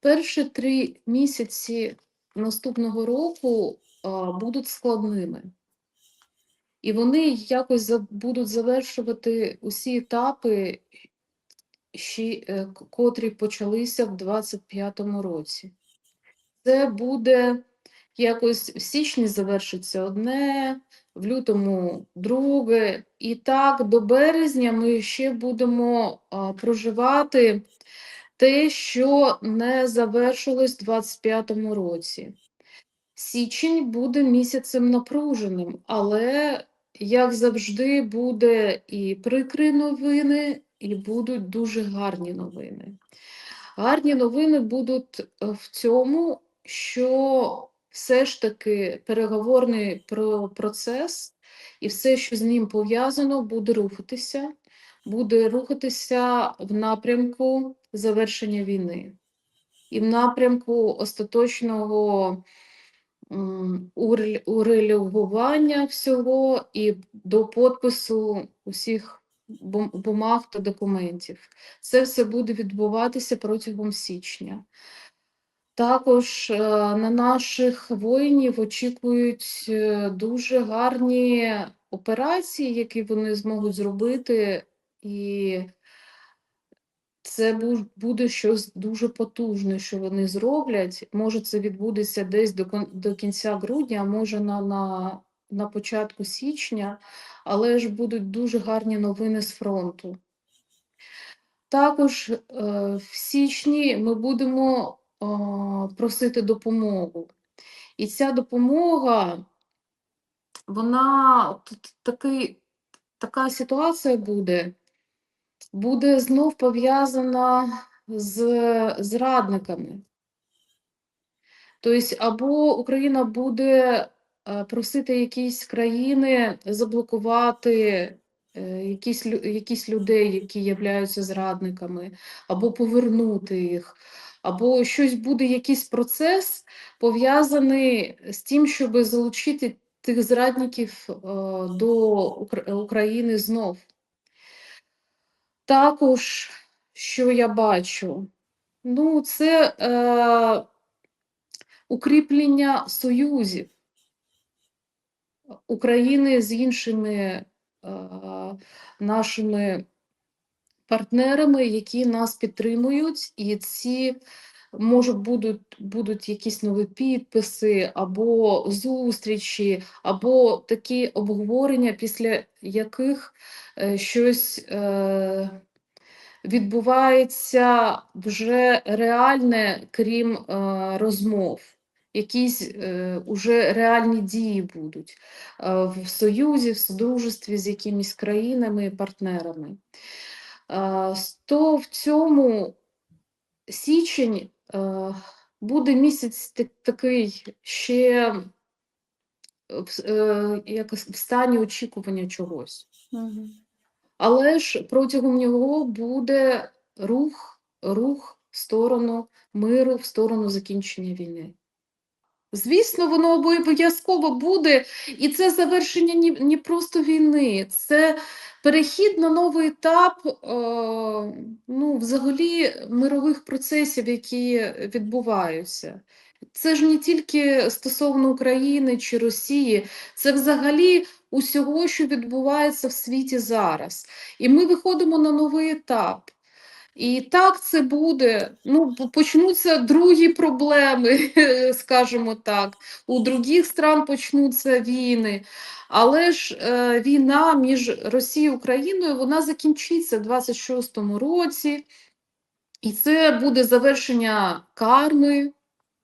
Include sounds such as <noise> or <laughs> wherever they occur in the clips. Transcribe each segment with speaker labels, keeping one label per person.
Speaker 1: Перші три місяці наступного року а, будуть складними. І вони якось за- будуть завершувати усі етапи, ще, е, котрі почалися в 25-му році. Це буде якось в січні завершиться одне, в лютому друге. І так до березня ми ще будемо а, проживати те, що не завершилось в 25-му році. Січень буде місяцем напруженим, але, як завжди, буде і прикрі новини, і будуть дуже гарні новини. Гарні новини будуть е, в цьому, що все ж таки переговорний процес і все, що з ним пов'язано, буде рухатися, буде рухатися в напрямку завершення війни і в напрямку остаточного м, урел- урегулювання всього і до підпису усіх бумаг та документів. Це все буде відбуватися протягом січня. Також е, на наших воїнів очікують е, дуже гарні операції, які вони зможуть зробити, і це буде щось дуже потужне, що вони зроблять. Може, це відбудеться десь до, кінця грудня, а може на, на, на початку січня, але ж будуть дуже гарні новини з фронту. Також е, в січні ми будемо е, просити допомогу. І ця допомога, вона тут такий, така ситуація буде, буде знов пов'язана з зрадниками. Тобто, або Україна буде е, просити якісь країни заблокувати е, якісь, якісь людей, які являються зрадниками, або повернути їх, або щось буде, якийсь процес пов'язаний з тим, щоб залучити тих зрадників е, до України знов. Також, що я бачу, ну, це е, укріплення союзів України з іншими е, нашими партнерами, які нас підтримують, і ці може будуть, будуть якісь нові підписи, або зустрічі, або такі обговорення, після яких е, щось е, відбувається вже реальне, крім е, розмов. Якісь е, уже реальні дії будуть е, в союзі, в содружестві з якимись країнами і партнерами. Е, то в цьому січень буде місяць такий ще в, е, в стані очікування чогось. Але ж протягом нього буде рух, рух в сторону миру, в сторону закінчення війни. Звісно, воно обов'язково буде, і це завершення ні, ні просто війни, це перехід на новий етап е, ну, взагалі мирових процесів, які відбуваються. Це ж не тільки стосовно України чи Росії, це взагалі усього, що відбувається в світі зараз. І ми виходимо на новий етап. І так це буде. Ну, почнуться другі проблеми, <laughs> скажімо так. У других стран почнуться війни. Але ж е, війна між Росією і Україною вона закінчиться в 26-му році, і це буде завершення карми,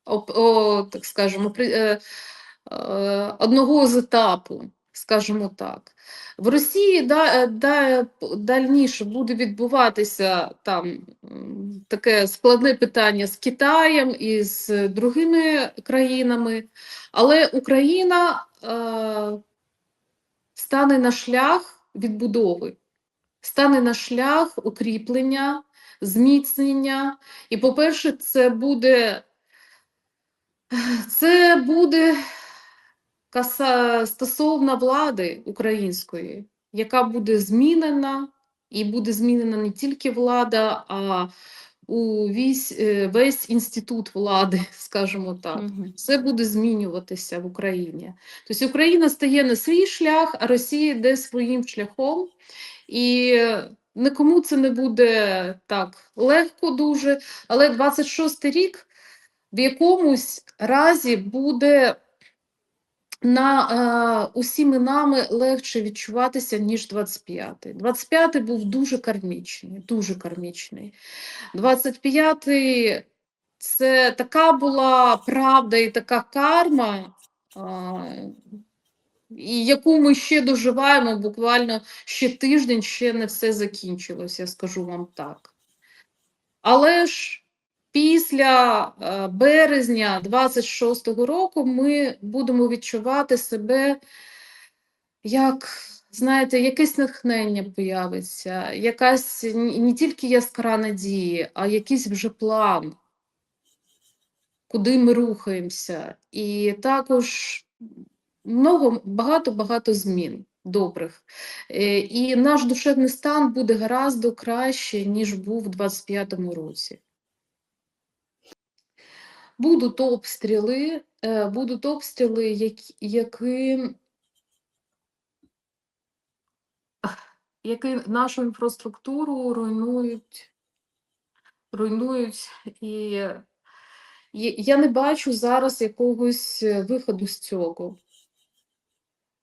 Speaker 1: о, о, так скажемо, при, е, е, одного з етапу, скажімо так. В Росії да, е, да, дальніше буде відбуватися там таке складне питання з Китаєм і з другими країнами, але Україна е, стане на шлях відбудови, стане на шлях укріплення, зміцнення. І, по-перше, це буде, це буде стосовно влади української, яка буде змінена, і буде змінена не тільки влада, а у весь, е, весь інститут влади, <laughs> скажімо так.
Speaker 2: Мгм.
Speaker 1: Все буде змінюватися в Україні. Тобто Україна стає на свій шлях, а Росія йде своїм шляхом. І нікому це не буде так легко дуже, але 26 рік в якомусь разі буде на е, усіми нами легше відчуватися, ніж 25-й. 25-й був дуже кармічний, дуже кармічний. 25-й це така була правда і така карма, і яку ми ще доживаємо, буквально ще тиждень, ще не все закінчилось, я скажу вам так. Але ж після е, березня 26-го року ми будемо відчувати себе як, знаєте, якесь натхнення появиться, якась не тільки яскра надії, а якийсь вже план, куди ми рухаємося. І також багато-багато змін добрих. Е, І наш душевний стан буде гораздо краще, ніж був у 25-му році. Будуть обстріли, е, будуть обстріли, які, які, які нашу інфраструктуру руйнують, руйнують. І я не бачу зараз якогось е, виходу з цього.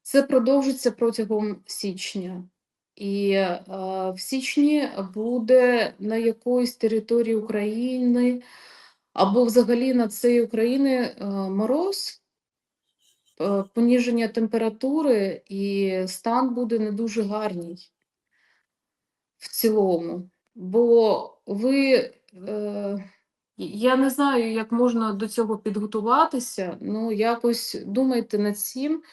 Speaker 1: Це продовжиться протягом січня. І е, в січні буде на якоїсь території України або взагалі на цієї України е, мороз, е, поніження температури, і стан буде не дуже гарний в цілому. Бо ви, е, я не знаю, як можна до цього підготуватися, ну якось думайте над цим.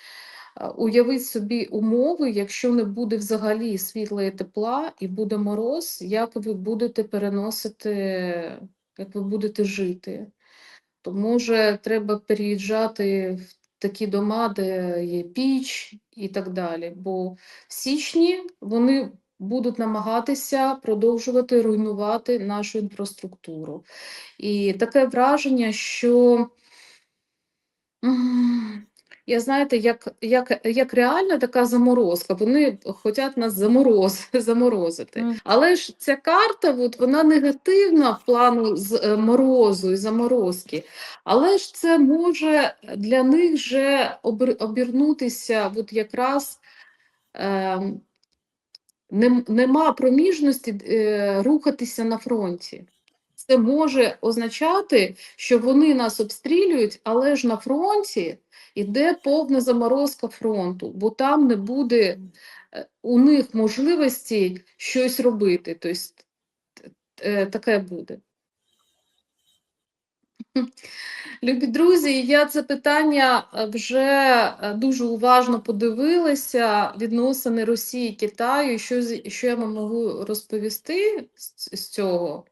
Speaker 1: Уявіть собі умови, якщо не буде взагалі світла і тепла, і буде мороз, як ви будете переносити, як ви будете жити. То може треба переїжджати в такі дома, де є піч і так далі. Бо в січні вони будуть намагатися продовжувати руйнувати нашу інфраструктуру. І таке враження, що Я знаєте, як, як, як реальна така заморозка, вони хочуть нас замороз, <laughs> заморозити.
Speaker 2: Мгм.
Speaker 1: Але ж ця карта, от, вона негативна в плану з е, морозу і заморозки. Але ж це може для них же обер, обернутися от якраз нем- нема проміжності е, рухатися на фронті. Це може означати, що вони нас обстрілюють, але ж на фронті йде повна заморозка фронту, бо там не буде е, у них можливості щось робити. Тобто е, таке буде. <laughs> Любі друзі, я це питання е, вже дуже уважно подивилася. Відносини Росії Китаю. Що, що я вам можу розповісти з цього?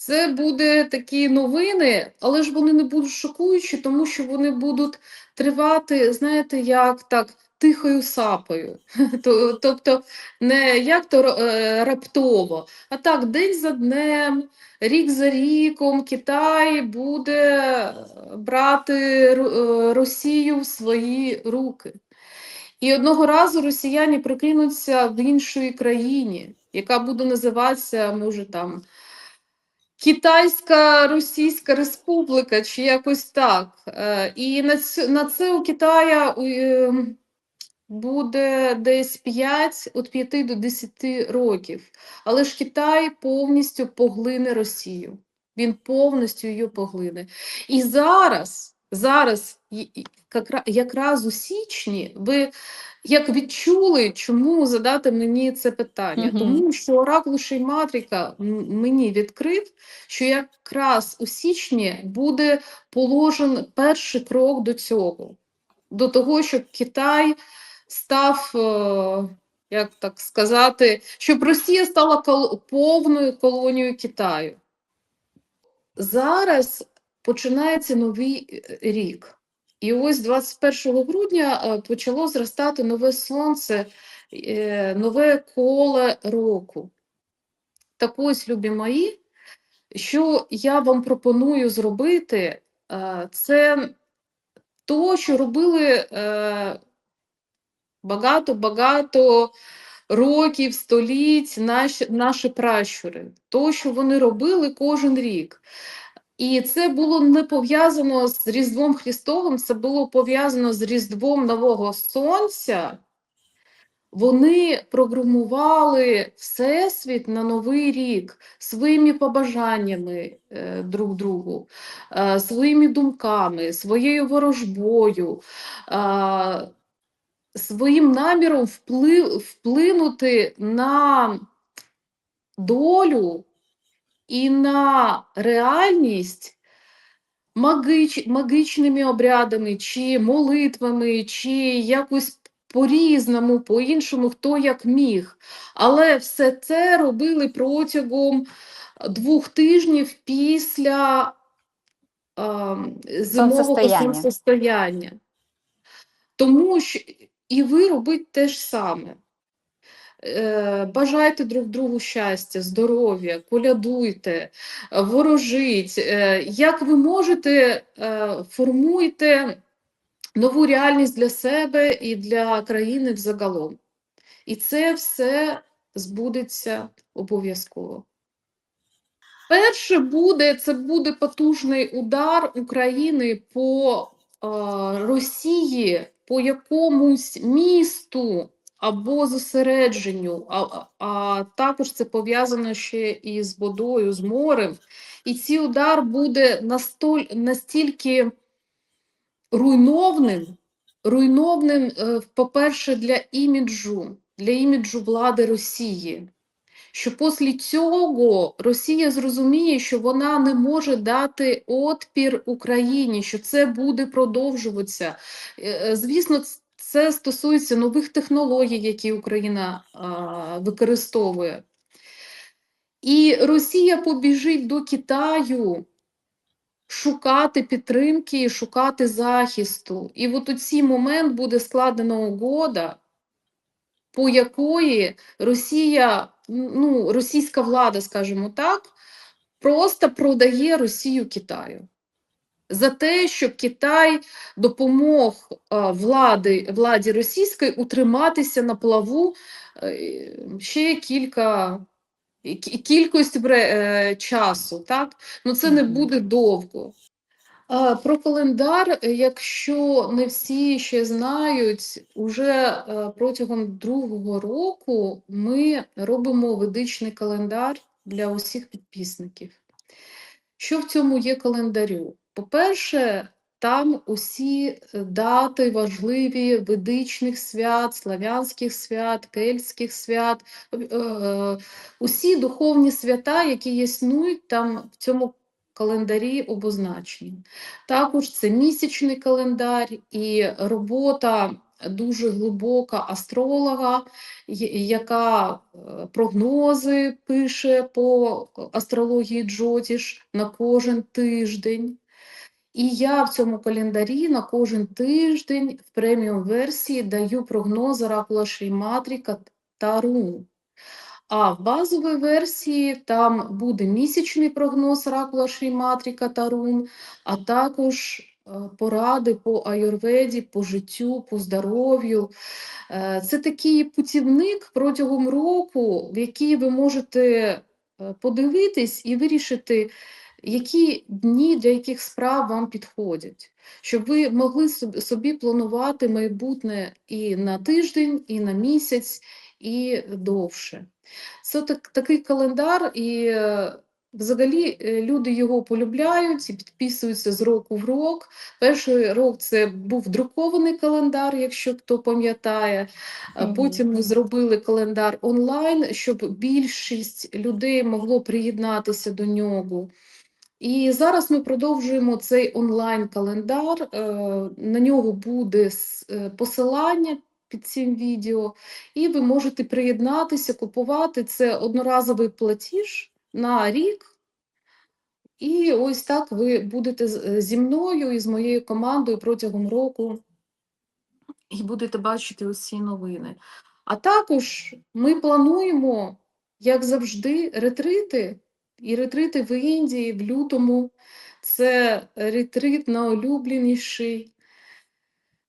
Speaker 1: Це буде такі новини, але ж вони не будуть шокуючі, тому що вони будуть тривати, знаєте, як так, тихою сапою. <laughs> Тобто не як то е, раптово, а так, день за днем, рік за ріком Китай буде е, брати е, Росію в свої руки. І одного разу росіяни прикинуться в іншій країні, яка буде називатися, може там. Китайська Російська Республіка, чи якось так. Е, І на це, на це у Китая е, буде десь 5, від 5 до 10 років. Але ж Китай повністю поглине Росію. Він повністю її поглине. І зараз, зараз, якраз у січні, ви як відчули, чому задати мені це питання?
Speaker 2: Мгм.
Speaker 1: Тому що оракул Шейматрика м- мені відкрив, що якраз у січні буде положен перший крок до цього, до того, щоб Китай став, е, як так сказати, щоб Росія стала кол- повною колонією Китаю. Зараз починається новий е, рік. І ось 21 грудня е, почало зростати нове сонце, е, нове коло року. Так ось, любі мої, Що я вам пропоную зробити, це то, що робили багато-багато років, століть наші, наші пращури, то, що вони робили кожен рік. І це було не пов'язано з Різдвом Христовим, це було пов'язано з Різдвом Нового Сонця. Вони програмували Всесвіт на Новий рік своїми побажаннями е, друг другу, е, своїми думками, своєю ворожбою, е, своїм наміром вплинути на долю і на реальність магич, магічними обрядами, чи молитвами, чи якось по-різному, по-іншому, хто як міг. Але все це робили протягом двох тижнів після е, зимового
Speaker 2: сонцестояння.
Speaker 1: Тому що і ви робите те ж саме. Е, Бажайте друг другу щастя, здоров'я, колядуйте, ворожіть. Е, Як ви можете, е, формуйте нову реальність для себе і для країни взагалом. І це все збудеться обов'язково. Перше буде це буде потужний удар України по е, Росії, по якомусь місту або зосередженню, а, а- також це пов'язано ще і з водою, з морем. І цей удар буде настоль, настільки руйновним, руйновним, е, по-перше, для іміджу, для іміджу влади Росії. Що після цього Росія зрозуміє, що вона не може дати отпір Україні, що це буде продовжуватися. Е, е, Звісно, це стосується нових технологій, які Україна а, використовує. І Росія побіжить до Китаю шукати підтримки, шукати захисту. І от у цей момент буде складена угода, по якої Росія, ну, російська влада, скажімо так, просто продає Росію Китаю. За те, щоб Китай допомог влади, владі російської утриматися на плаву е, ще кілька кі- кількість е, часу, так? Ну це не буде довго. Про календар, якщо не всі ще знають, уже е, протягом другого року ми робимо ведичний календар для усіх підписників. Що в цьому є календарю? По-перше, там усі е, дати важливі ведичних свят, славянських свят, кельтських свят, е, е, усі духовні свята, які існують там в цьому календарі обозначені. Також це місячний календар і робота дуже глибока астролога, яка прогнози пише по астрології Джотіш на кожен тиждень. І я в цьому календарі на кожен тиждень в преміум версії даю прогноз оракула Шріматріка Тару. А в базовій версії там буде місячний прогноз оракула Шріматріка Тарун, а також е, поради по аюрведі, по життю, по здоров'ю. Е, Це такий путівник протягом року, в який ви можете е, подивитись і вирішити, які дні для яких справ вам підходять, щоб ви могли собі- планувати майбутнє і на тиждень, і на місяць, і довше. Це так, такий календар, і е, взагалі е, люди його полюбляють і підписуються з року в рок. Перший рок це був друкований календар, якщо хто пам'ятає. Потім ми зробили календар онлайн, щоб більшість людей могло приєднатися до нього. І зараз ми продовжуємо цей онлайн-календар. е, На нього буде е, посилання під цим відео, і ви можете приєднатися, купувати. Це одноразовий платіж на рік. І ось так ви будете е, зі мною і з моєю командою протягом року і будете бачити усі новини. А також ми плануємо, як завжди, ретрити І ретрити в Індії в лютому це ретрит найулюбленіший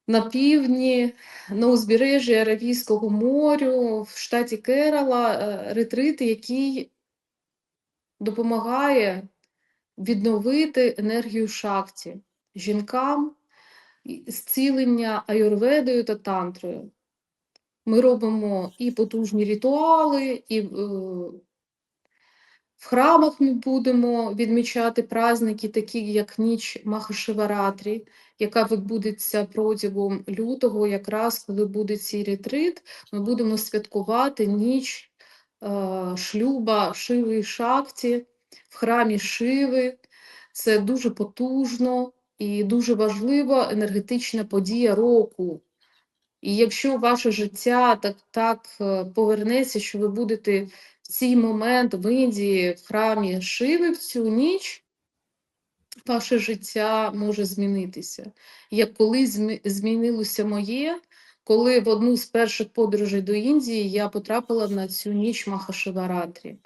Speaker 1: на півдні, на узбережжі Аравійського морю, в штаті Керала, е, ретрит, який допомагає відновити енергію шакті жінкам, зцілення аюрведою та тантрою. Ми робимо і потужні ритуали, і е, в храмах ми будемо відмічати праздники, такі як ніч Махашиваратрі, яка відбудеться протягом лютого, якраз коли буде цей ретрит, ми будемо святкувати ніч е, шлюба Шиви і Шакті в храмі Шиви. Це дуже потужно і дуже важлива енергетична подія року. І якщо ваше життя так, так е, повернеться, що ви будете цей момент в Індії, в храмі Шиви в цю ніч, ваше життя може змінитися. Як колись змінилося моє, коли в одну з перших подорожей до Індії я потрапила на цю ніч Махашиваратрі.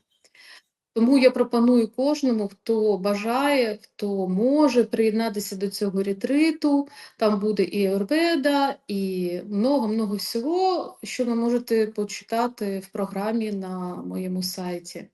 Speaker 1: Тому я пропоную кожному, хто бажає, хто може приєднатися до цього ретриту. Там буде і Орведа, і много-много всього, що ви можете почитати в програмі на моєму сайті.